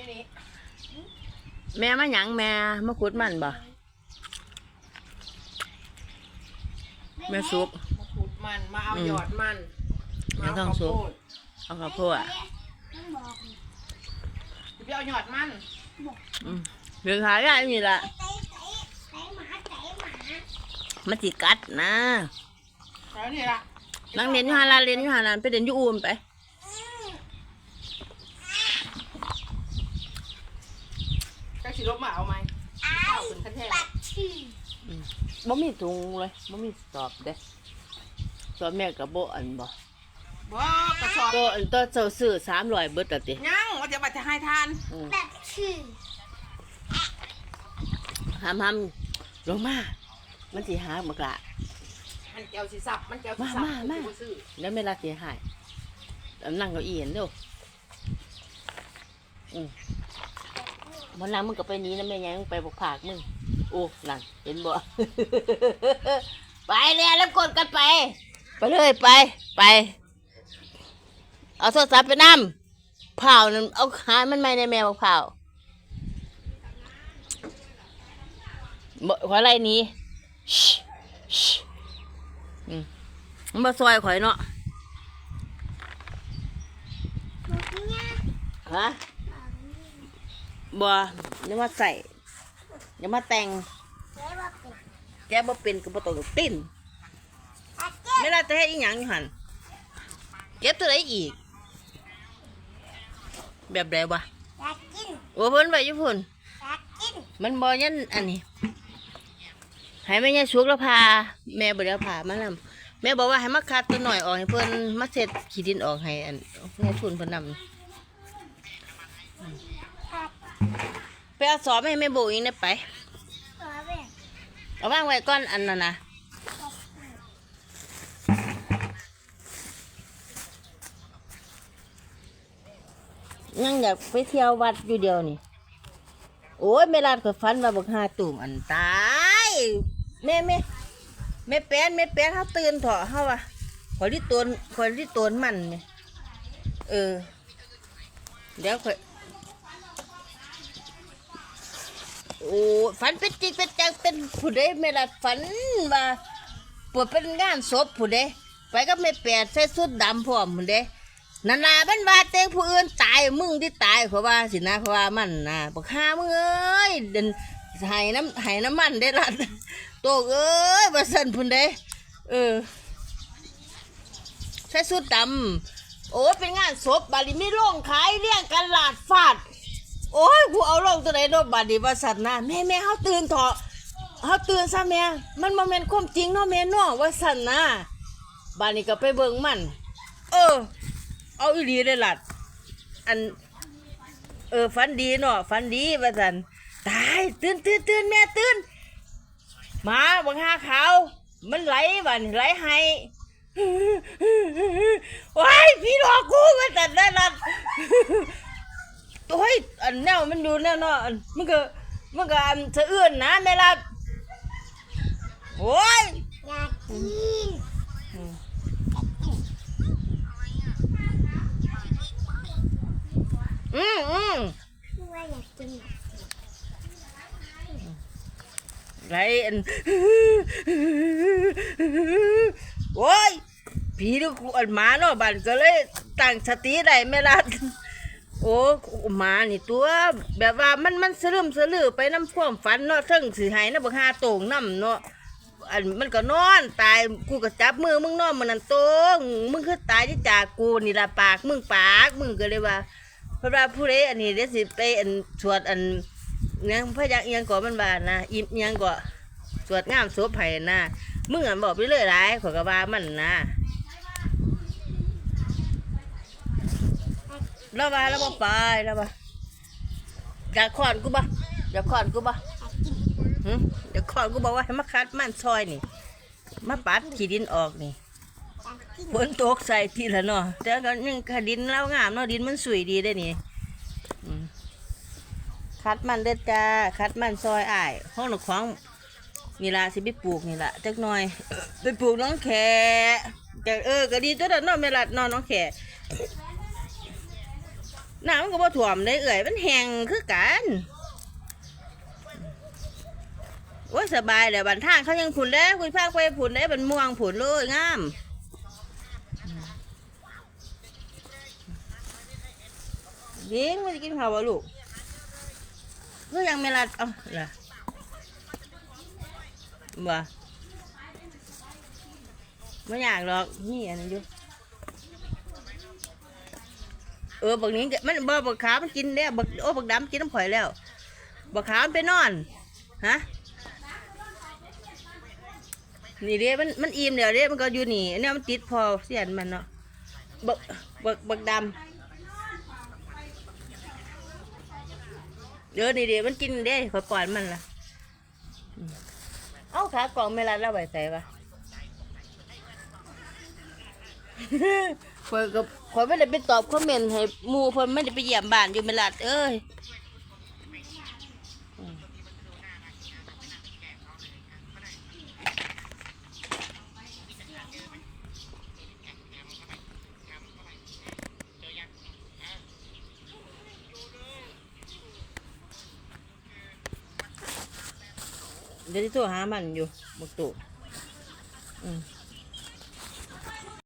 นี่นี่แม่มาหยังแม่มาขุดมันบ่แม่ซุกมาขุดมันมาเอาอืมหยอดมันไม่มาต้เอาองข้าวซุกโพดเอาข้าวโพดอะจะไปเอาหยอดมันอืมเรื่องหายได้นี่ล่ะมันสิกัดนะแล้วนี่ล่ะนั่งเล่นอยู่หาลาเล่นอยู่หาลานไปเล่นอยู่อูมไป สิลบมาเอาไหมข้าวขึ้นขั้นแท้บ่มีถุงเลยบ่มีสอบเด้สอบแม่กับโบอันบ่บ่กระสอบตัวอันตัวเจ้าซื้อสามร้อยเบิดละติยังว่าจะมาจะให้ทานอืมห้ามห้ามลงมา มันสิหาบักละ มันเจียวสิสับมันเจียวสิสับมามามากูซื้อแล้วไม่ละเสียหายแล้วนั่งเก้าอี้เห็นเด้ออืม วันหลังมึงก็ไปหนี้นะแม่ยังมึงไปบอกผากมึงโอ้นั่นเห็นบ่ ไปเลยแล้วกดกันไป ไปเลยไปไป เอาโทรศัพท์ไปนั่มเผานั่นเอาหามันไม่ในแมวบอกเผาบ่ขออะไรหนี้อืมมันมาซอยข่อยเนาะฮะ บัวยังมาใส่ยังมาแต่ง แกบ่เป็นก็บ่ต้องติ้นไม่ได้จะให้อีหยังอยู่หันเก็บตัวไหนอีก แบบใดวะโอ้เพิ่นไว้อยู่พุ่นมันบ่ยันอันนี้ให้แม่ยายสุกแล้วพา แม่บ่ได้เอาพามานํแม่บอกว่าให้มาคัดตัวหน่อยออกให้เพิ่นมาเสร็จขี้ดินออกให้อันให้ทุนเพิ่นนำไป เอาสอบให้แม่โบอีกได้ไปเอาวางไว้ก้อนอันนั้นนะยังอยากไปเที่ยววัดอยู่เดียวนี่ โอ้ยแม่ลาดก็ฝันว่าบักหาตุ่มอันตายแม่แม่แม่แป้นแม่แป้นเขาตื่นเถอะเขาว่าขอยที่ตนขอยที่ตนมันเนี่ยเออ เดี๋ยวขอย โอ้ฝันเป็นจริงเป็นจังเป็นผู้ใดไม่ละฝันว่าปวดเป็นงานศพผู้ใดไปก็ไม่แปดใส่สุดดำพร้อมผู้ใดนานาเป็นว่าเตงผู้อื่นตายมึงที่ตายเพราะว่าสินะเพราะว่ามันนะบอกข้ามึงเอ้ยเดินหายน้ำหายน้ำมันได้ละโตเอ้ยว่าสันผู้ใดเออใส่สุดดำโอ้เป็นงานศพบาลีไม่ร่งขายเลี้ยงกันหลาดฟาด โอ้ยกูเอาลงตัวไหนโดนบาดดีบาสัตว์นะแม่แม่เขาตื่นเถอะเขาตื่นซะแม่มันมาเมนความจริงเนาะแม่เนาะว่าสันนะบานนี้ก็ไปเบิ่งมัน เออ เอาอีหลีได้ลัดอัน เออฝันดีเนาะฝันดีว่าสันตายตื่นตื่นตื่นแม่ตื่นมาบังหาขาวมันไหลบันไหลให้ว้ายพี่หลอกูวาสันได้ลัดตัวเฮ้ย อันแนวมันอยู่แนวเนาะอันมันก็มันก็อันสะเอื้อนนะแม่ละโอ้ยอยากกินอืมอืมไรอันโอ้ยผีดูกูอันหมาเนาะบันก็เลยตั้งสติได้แม่ละโอ้ หมานี่ตัว แบบว่ามันมันสลืมสลือไปน้ำพ่วามฝันเนาะเทิงสิหายนะบักหาโต่งน้ำเนาะอันมันก็นอนตายกูก็จับมือมึงนอนมันนั่นโต้งมึงคือตายที่จากกูนี่ละปากมึงปากมึงก็เลยว่าพระว่าผู้ใดอันนี้เดี๋ยวสิไปอันสวดอันยังพระยังยังก่อมันบานนะอิมยังก่อสวดงามโสไผ่นะมึงอะบอกไปเรื่อยไรขอก็ว่ามันนะ แล้วมาแล้วมาไปแล้วมาอยากขอนกูบ่อยากขอนกูบ่หึอยากขอนกูบอกว่าให้มาคัดมันซอยนี่ มาปัดขี้ดินออกนี่ฝนตกใส่ทีละเนาะแต่ก็ยังคดินแล้วงามเนาะดินมันสวยดีได้นี่คัดมันเด้อจ้าคัดมันซอยอ้ายห้องหนกของนี่ละสิไปปลูกนี่ละจักหน่อยไปปลูกน้องแขแต่เออก็ดีตัวเด้อนาะแม่ละเนอนน้องแข น้ำมันก็บ่ถ่วมได้เอ่ยมันแห้งคือกันโอ้ยสบายเดี๋ยวบันทางเขายังผุนได้คุยพากไปผุนได้บันม่วงผุนเลยงามยิงไม่ได้กินข้าวลูกก็ยังไม่รัดเอ้าล่ะบ่ไม่อยากหรอกนี่อันนี้อยู่ เออบักนี้มันบบักขาวมันกินแล้วบักโอ้บักดำกินน้ำข่อยแล้วบักขาวมันไปนอนฮะนี่เด้มันมันอิ่มเดี๋ยวเด้มันก็อยู่นี่อันนี้มันติดพอเสียนมันเนาะบักบักบักดำเดี๋ยวนี่เด้มันกินเด้ขอปล่อยมันละเอ้าขากล่องไม่รัดแล้วไว้ใส่ปะ ข่อยก็ข่อยไม่ได้ไปตอบคอมเมนต์ให้หมูเพิ่นไม่ได้ไปเยี่ยมบ้านอยู่เมลัดเอ้ยเดี๋ยวจะโทรหามันอยู่บักตุอืม